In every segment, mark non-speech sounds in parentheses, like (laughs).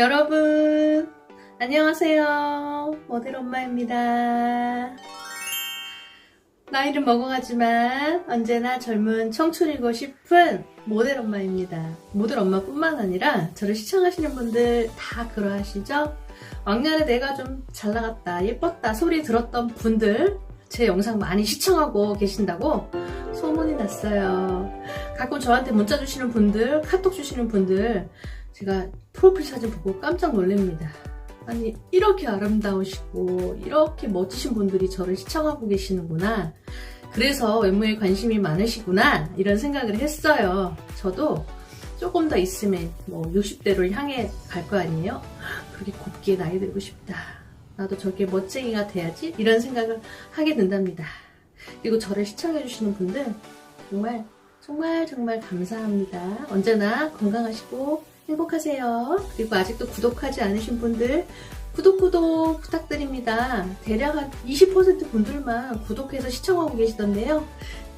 여러분, 안녕하세요. 모델 엄마입니다. 나이는 먹어가지만 언제나 젊은 청춘이고 싶은 모델 엄마입니다. 모델 엄마뿐만 아니라 저를 시청하시는 분들 다 그러하시죠? 왕년에 내가 좀 잘 나갔다, 예뻤다 소리 들었던 분들 제 영상 많이 시청하고 계신다고 소문이 났어요. 가끔 저한테 문자 주시는 분들, 카톡 주시는 분들 제가 프로필 사진 보고 깜짝 놀랍니다. 아니 이렇게 아름다우시고 이렇게 멋지신 분들이 저를 시청하고 계시는구나. 그래서 외모에 관심이 많으시구나 이런 생각을 했어요. 저도 조금 더 있으면 뭐 60대를 향해 갈 거 아니에요? 그렇게 곱게 나이 들고 싶다. 나도 저렇게 멋쟁이가 돼야지 이런 생각을 하게 된답니다. 그리고 저를 시청해주시는 분들 정말 정말 정말 감사합니다. 언제나 건강하시고 행복하세요. 그리고 아직도 구독하지 않으신 분들 구독 구독 부탁드립니다. 대략 한 20% 분들만 구독해서 시청하고 계시던데요.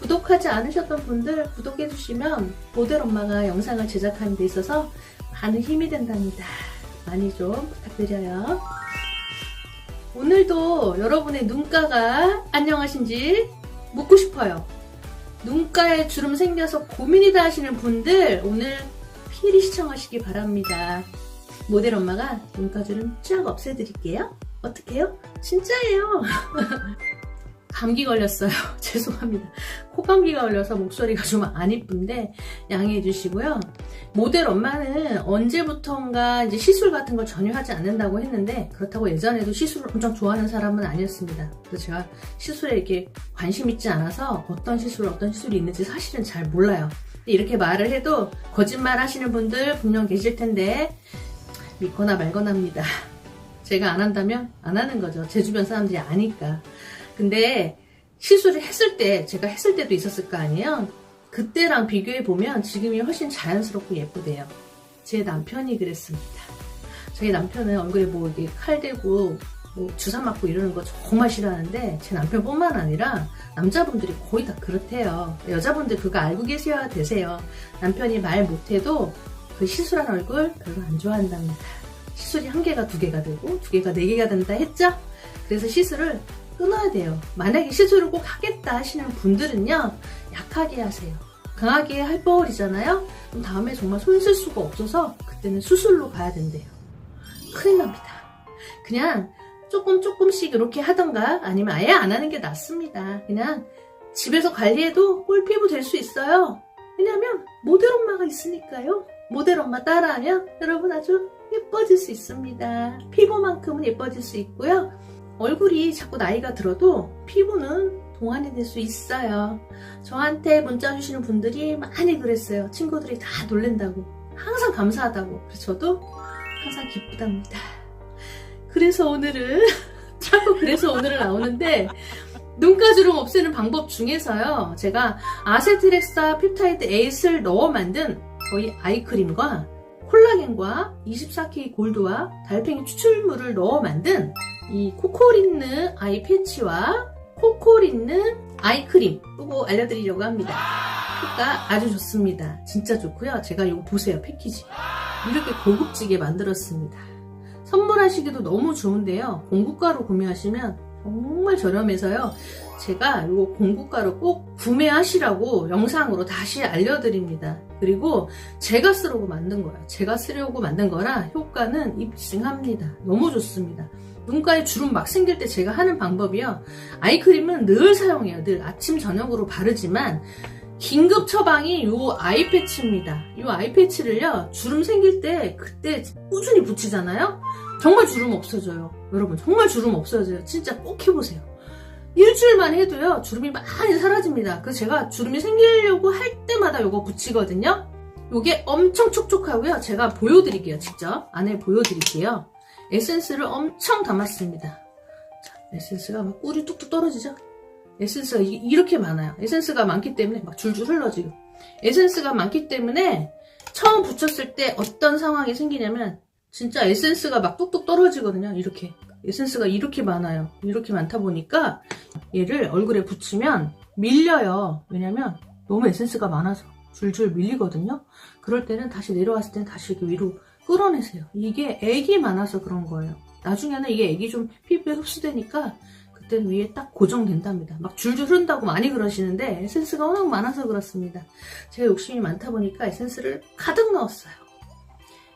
구독하지 않으셨던 분들 구독해주시면 모델 엄마가 영상을 제작하는 데 있어서 많은 힘이 된답니다. 많이 좀 부탁드려요. 오늘도 여러분의 눈가가 안녕하신지 묻고 싶어요. 눈가에 주름 생겨서 고민이다 하시는 분들 오늘 필히 시청하시기 바랍니다. 모델 엄마가 눈가주름 쫙 없애드릴게요. 어떡해요? 진짜예요. (laughs) 감기 걸렸어요. (laughs) 죄송합니다. 코감기가 걸려서 목소리가 좀 안 이쁜데 양해해 주시고요. 모델 엄마는 언제부턴가 이제 시술 같은 걸 전혀 하지 않는다고 했는데 그렇다고 예전에도 시술을 엄청 좋아하는 사람은 아니었습니다. 그래서 제가 시술에 이렇게 관심 있지 않아서 어떤 시술, 어떤 시술이 있는지 사실은 잘 몰라요. 이렇게 말을 해도 거짓말 하시는 분들 분명 계실 텐데 믿거나 말거나 합니다. 제가 안 한다면 안 하는 거죠. 제 주변 사람들이 아니까. 근데 시술을 했을 때, 제가 했을 때도 있었을 거 아니에요? 그때랑 비교해 보면 지금이 훨씬 자연스럽고 예쁘대요. 제 남편이 그랬습니다. 저희 남편은 얼굴에 뭐 이게 칼 대고 뭐 주사 맞고 이러는 거 정말 싫어하는데 제 남편뿐만 아니라 남자분들이 거의 다 그렇대요. 여자분들 그거 알고 계셔야 되세요. 남편이 말 못해도 그 시술한 얼굴 별로 안 좋아한답니다. 시술이 한 개가 두 개가 되고 두 개가 네 개가 된다 했죠? 그래서 시술을 끊어야 돼요. 만약에 시술을 꼭 하겠다 하시는 분들은요, 약하게 하세요. 강하게 할 뻔이잖아요? 그럼 다음에 정말 손 쓸 수가 없어서 그때는 수술로 가야 된대요. 큰일 납니다. 그냥 조금 조금씩 이렇게 하던가 아니면 아예 안 하는 게 낫습니다. 그냥 집에서 관리해도 꼴피부 될 수 있어요. 왜냐면 모델 엄마가 있으니까요. 모델 엄마 따라하면 여러분 아주 예뻐질 수 있습니다. 피부만큼은 예뻐질 수 있고요. 얼굴이 자꾸 나이가 들어도 피부는 동안이 될 수 있어요. 저한테 문자 주시는 분들이 많이 그랬어요. 친구들이 다 놀랜다고. 항상 감사하다고. 그래서 저도 항상 기쁘답니다. 그래서 오늘은, (laughs) 자꾸 그래서 오늘은 나오는데, 눈가주름 없애는 방법 중에서요. 제가 아세트렉사 펩타이드 8을 넣어 만든 저희 아이크림과 콜라겐과 24K 골드와 달팽이 추출물을 넣어 만든 이 코코린느 아이 패치와 코코린느 아이크림 이거 알려드리려고 합니다. 효과 아주 좋습니다. 진짜 좋고요. 제가 이거 보세요 패키지 이렇게 고급지게 만들었습니다. 선물하시기도 너무 좋은데요. 공구가로 구매하시면 정말 저렴해서요. 제가 이거 공구가로 꼭 구매하시라고 영상으로 다시 알려드립니다. 그리고 제가 쓰려고 만든 거예요. 제가 쓰려고 만든 거라 효과는 입증합니다. 너무 좋습니다. 눈가에 주름 막 생길 때 제가 하는 방법이요. 아이크림은 늘 사용해요. 늘 아침, 저녁으로 바르지만 긴급 처방이 이 아이 패치입니다. 이 아이 패치를요, 주름 생길 때 그때 꾸준히 붙이잖아요? 정말 주름 없어져요. 여러분, 정말 주름 없어져요. 진짜 꼭 해보세요. 일주일만 해도요, 주름이 많이 사라집니다. 그래서 제가 주름이 생기려고 할 때마다 이거 붙이거든요? 이게 엄청 촉촉하고요. 제가 보여드릴게요, 직접. 안에 보여드릴게요. 에센스를 엄청 담았습니다. 자, 에센스가 막 꿀이 뚝뚝 떨어지죠? 에센스가 이- 이렇게 많아요. 에센스가 많기 때문에 막 줄줄 흘러지고. 에센스가 많기 때문에 처음 붙였을 때 어떤 상황이 생기냐면 진짜 에센스가 막 뚝뚝 떨어지거든요. 이렇게. 에센스가 이렇게 많아요. 이렇게 많다 보니까 얘를 얼굴에 붙이면 밀려요. 왜냐면 너무 에센스가 많아서 줄줄 밀리거든요. 그럴 때는 다시 내려왔을 때는 다시 이렇게 위로 끌어내세요. 이게 액이 많아서 그런 거예요. 나중에는 이게 액이 좀 피부에 흡수되니까 그때 위에 딱 고정된답니다. 막 줄줄 흐른다고 많이 그러시는데 에센스가 워낙 많아서 그렇습니다. 제가 욕심이 많다 보니까 에센스를 가득 넣었어요.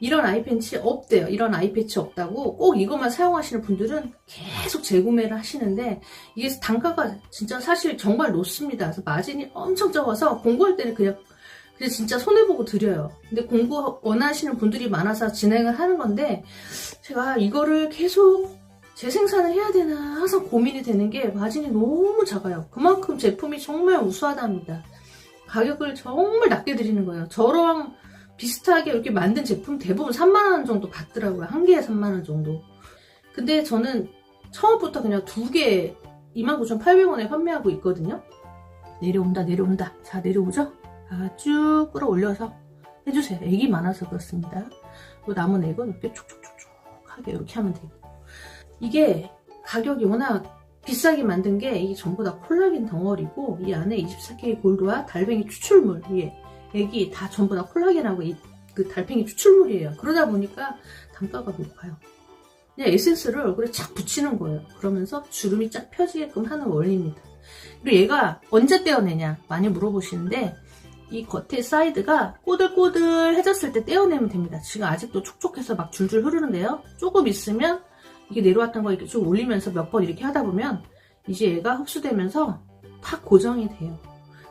이런 아이팬치 없대요. 이런 아이패치 없다고 꼭 이것만 사용하시는 분들은 계속 재구매를 하시는데 이게 단가가 진짜 사실 정말 높습니다. 그래서 마진이 엄청 적어서 공부할 때는 그냥 그냥 진짜 손해보고 드려요. 근데 공부 원하시는 분들이 많아서 진행을 하는 건데 제가 이거를 계속 재생산을 해야 되나 항상 고민이 되는 게 마진이 너무 작아요. 그만큼 제품이 정말 우수하답니다. 가격을 정말 낮게 드리는 거예요. 저랑 비슷하게 이렇게 만든 제품 대부분 3만원 정도 받더라고요. 한 개에 3만원 정도. 근데 저는 처음부터 그냥 두 개 29,800원에 판매하고 있거든요. 내려온다, 내려온다. 자, 내려오죠? 아주 끌어올려서 해주세요. 액이 많아서 그렇습니다. 그 남은 액은 이렇게 촉촉촉촉하게 이렇게 하면 되고. 이게 가격이 워낙 비싸게 만든 게 이게 전부 다 콜라겐 덩어리고 이 안에 24K 골드와 달팽이 추출물 위에 액이 다 전부 다 콜라겐하고 이, 그 달팽이 추출물이에요. 그러다 보니까 단가가 높아요. 그냥 에센스를 그래 착 붙이는 거예요. 그러면서 주름이 쫙 펴지게끔 하는 원리입니다. 그리고 얘가 언제 떼어내냐 많이 물어보시는데 이 겉에 사이드가 꼬들꼬들해졌을 때 떼어내면 됩니다. 지금 아직도 촉촉해서 막 줄줄 흐르는데요. 조금 있으면 이게 내려왔던 거 이렇게 쭉 올리면서 몇 번 이렇게 하다 보면 이제 얘가 흡수되면서 탁 고정이 돼요.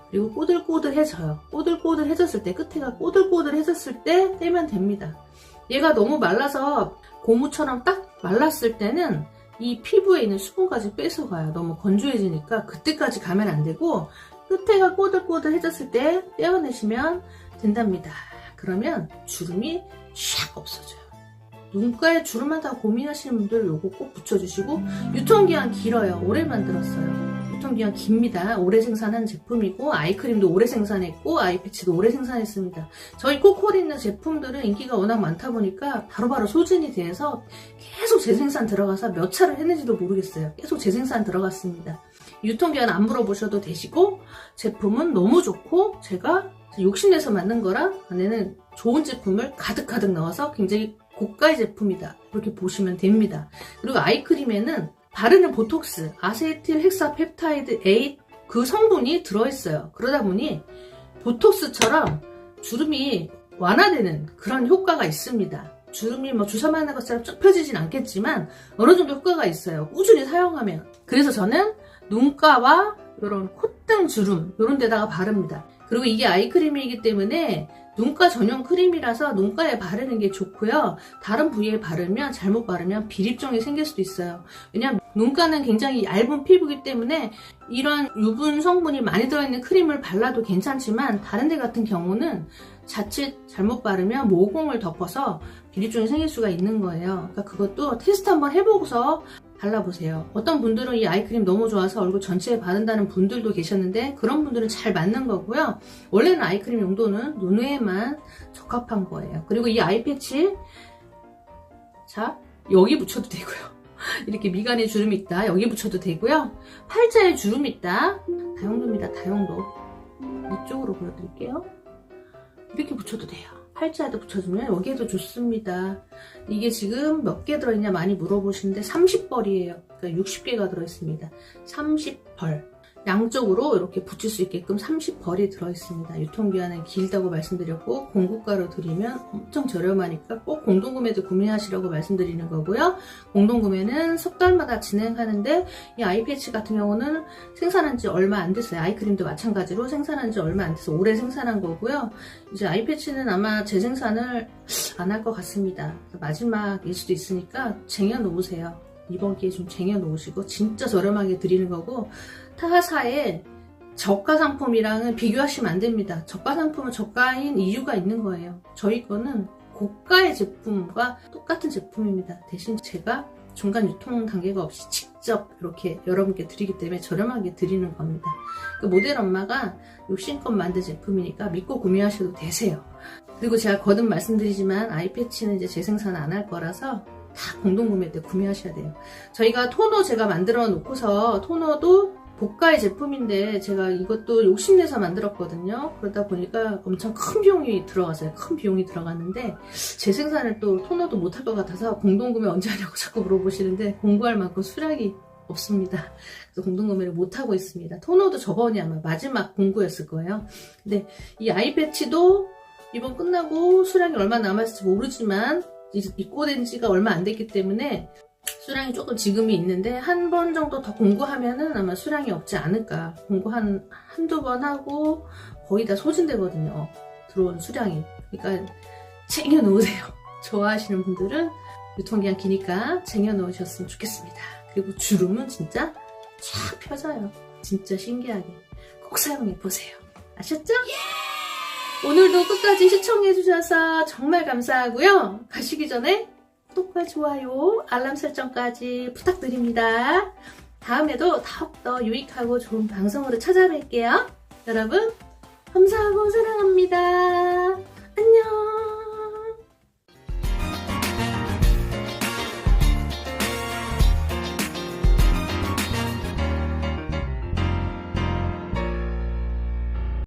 그리고 꼬들꼬들해져요. 꼬들꼬들해졌을 때 끝에가 꼬들꼬들해졌을 때 떼면 됩니다. 얘가 너무 말라서 고무처럼 딱 말랐을 때는 이 피부에 있는 수분까지 뺏어가요. 너무 건조해지니까 그때까지 가면 안 되고 끝에가 꼬들꼬들해졌을 때 떼어내시면 된답니다. 그러면 주름이 샥 없어져요. 눈가에 주름 하다 고민하시는 분들 요거 꼭 붙여주시고 유통기한 길어요. 오래 만들었어요. 유통기한 깁니다. 오래 생산한 제품이고 아이크림도 오래 생산했고 아이패치도 오래 생산했습니다. 저희 코코리 있는 제품들은 인기가 워낙 많다 보니까 바로바로 소진이 돼서 계속 재생산 들어가서 몇 차를 했는지도 모르겠어요. 계속 재생산 들어갔습니다. 유통기한 안 물어보셔도 되시고 제품은 너무 좋고 제가 욕심내서 만든 거라 안에는 좋은 제품을 가득가득 넣어서 굉장히 고가의 제품이다. 이렇게 보시면 됩니다. 그리고 아이크림에는 바르는 보톡스, 아세틸 헥사 펩타이드 A 그 성분이 들어있어요. 그러다 보니 보톡스처럼 주름이 완화되는 그런 효과가 있습니다. 주름이 뭐 주사 맞는 것처럼 쭉 펴지진 않겠지만 어느 정도 효과가 있어요. 꾸준히 사용하면. 그래서 저는 눈가와 이런 콧등 주름 이런 데다가 바릅니다. 그리고 이게 아이크림이기 때문에 눈가 전용 크림이라서 눈가에 바르는 게 좋고요. 다른 부위에 바르면 잘못 바르면 비립종이 생길 수도 있어요. 왜냐하면 눈가는 굉장히 얇은 피부이기 때문에 이런 유분 성분이 많이 들어있는 크림을 발라도 괜찮지만 다른 데 같은 경우는 자칫 잘못 바르면 모공을 덮어서 비립종이 생길 수가 있는 거예요. 그러니까 그것도 테스트 한번 해보고서 발라보세요. 어떤 분들은 이 아이크림 너무 좋아서 얼굴 전체에 바른다는 분들도 계셨는데 그런 분들은 잘 맞는 거고요. 원래는 아이크림 용도는 눈에만 적합한 거예요. 그리고 이 아이패치 자 여기 붙여도 되고요. (laughs) 이렇게 미간에 주름이 있다 여기 붙여도 되고요. 팔자에 주름이 있다 다용도입니다. 다용도 이쪽으로 보여드릴게요. 이렇게 붙여도 돼요. 팔자에도 붙여주면 여기에도 좋습니다. 이게 지금 몇 개 들어있냐 많이 물어보시는데 30벌이에요. 그러니까 60개가 들어있습니다. 30벌. 양쪽으로 이렇게 붙일 수 있게끔 30벌이 들어있습니다. 유통기한은 길다고 말씀드렸고 공구가로 드리면 엄청 저렴하니까 꼭 공동구매도 구매하시라고 말씀드리는 거고요. 공동구매는 석 달마다 진행하는데 이 아이패치 같은 경우는 생산한 지 얼마 안 됐어요. 아이크림도 마찬가지로 생산한 지 얼마 안 돼서 오래 생산한 거고요. 이제 아이패치는 아마 재생산을 안 할 것 같습니다. 마지막일 수도 있으니까 쟁여놓으세요. 이번 기회에 좀 쟁여놓으시고 진짜 저렴하게 드리는 거고 타사의 저가 상품이랑은 비교하시면 안 됩니다. 저가 상품은 저가인 이유가 있는 거예요. 저희 거는 고가의 제품과 똑같은 제품입니다. 대신 제가 중간 유통 단계가 없이 직접 이렇게 여러분께 드리기 때문에 저렴하게 드리는 겁니다. 그 모델 엄마가 욕심껏 만든 제품이니까 믿고 구매하셔도 되세요. 그리고 제가 거듭 말씀드리지만 아이패치는 이제 재생산 안 할 거라서 다 공동구매 때 구매하셔야 돼요. 저희가 토너 제가 만들어 놓고서 토너도 고가의 제품인데 제가 이것도 욕심내서 만들었거든요. 그러다 보니까 엄청 큰 비용이 들어갔어요. 큰 비용이 들어갔는데 재생산을 또 토너도 못할 것 같아서 공동구매 언제 하냐고 (laughs) 자꾸 물어보시는데 공구할 만큼 수량이 없습니다. 그래서 공동구매를 못하고 있습니다. 토너도 저번이 아마 마지막 공구였을 거예요. 근데 이 아이 패치도 이번 끝나고 수량이 얼마 남았을지 모르지만 이- 입고된 지가 얼마 안 됐기 때문에 수량이 조금 지금이 있는데 한 번 정도 더 공구하면은 아마 수량이 없지 않을까. 공구 한, 한두 번 하고 거의 다 소진되거든요. 들어온 수량이. 그러니까 쟁여 놓으세요. (laughs) 좋아하시는 분들은 유통기한 기니까 쟁여 놓으셨으면 좋겠습니다. 그리고 주름은 진짜 쫙 펴져요. 진짜 신기하게. 꼭 사용해 보세요. 아셨죠? 오늘도 끝까지 시청해 주셔서 정말 감사하고요. 가시기 전에 구독과 좋아요, 알람 설정까지 부탁드립니다. 다음에도 더욱더 유익하고 좋은 방송으로 찾아뵐게요. 여러분, 감사하고 사랑합니다. 안녕!